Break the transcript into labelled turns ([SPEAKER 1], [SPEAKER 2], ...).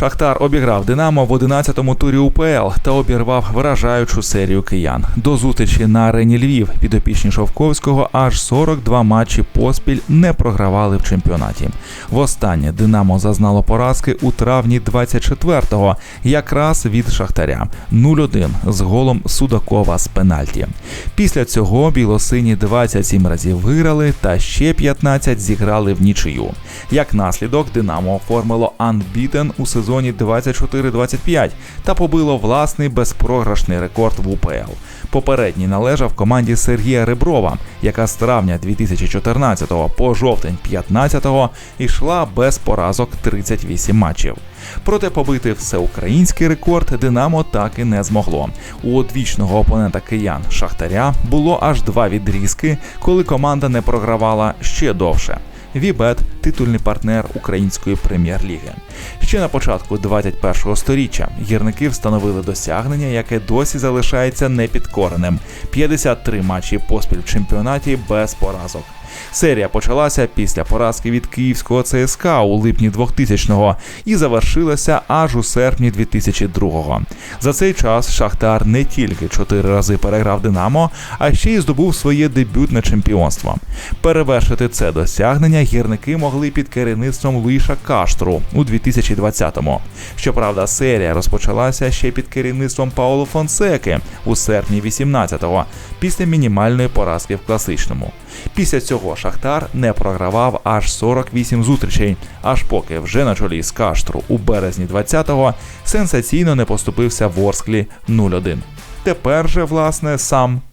[SPEAKER 1] Шахтар обіграв Динамо в 11-му турі УПЛ та обірвав вражаючу серію киян. До зустрічі на арені Львів підопічні Шовковського аж 42 матчі поспіль не програвали в чемпіонаті. Востаннє Динамо зазнало поразки у травні 24-го, якраз від Шахтаря 0-1 з голом Судакова з пенальті. Після цього білосині 27 разів виграли та ще 15 зіграли в нічию. Як наслідок, Динамо оформило анбітен у сезоні 24-25 та побило власний безпрограшний рекорд в УПЛ. Попередній належав команді Сергія Реброва, яка з травня 2014 по жовтень 15 йшла без поразок 38 матчів. Проте побити всеукраїнський рекорд Динамо так і не змогло. У одвічного опонента киян Шахтаря було аж два відрізки, коли команда не програвала ще довше. Вібет титульний партнер української прем'єр-ліги. Ще на початку 21-го сторіччя гірники встановили досягнення, яке досі залишається непідкореним: 53 матчі поспіль в чемпіонаті без поразок. Серія почалася після поразки від київського ЦСКА у липні 2000-го і завершилася аж у серпні 2002-го. За цей час Шахтар не тільки чотири рази переграв Динамо, а ще й здобув своє дебютне чемпіонство. Перевершити це досягнення гірники могли під керівництвом Луїша Каштру у 2020-му. Щоправда, серія розпочалася ще під керівництвом Пауло Фонсеки у серпні 18-го, після мінімальної поразки в класичному. Після цього Шахтар не програвав аж 48 зустрічей, аж поки вже на чолі з Каштру у березні 20-го сенсаційно не поступився в Орсклі 0-1. Тепер же, власне, сам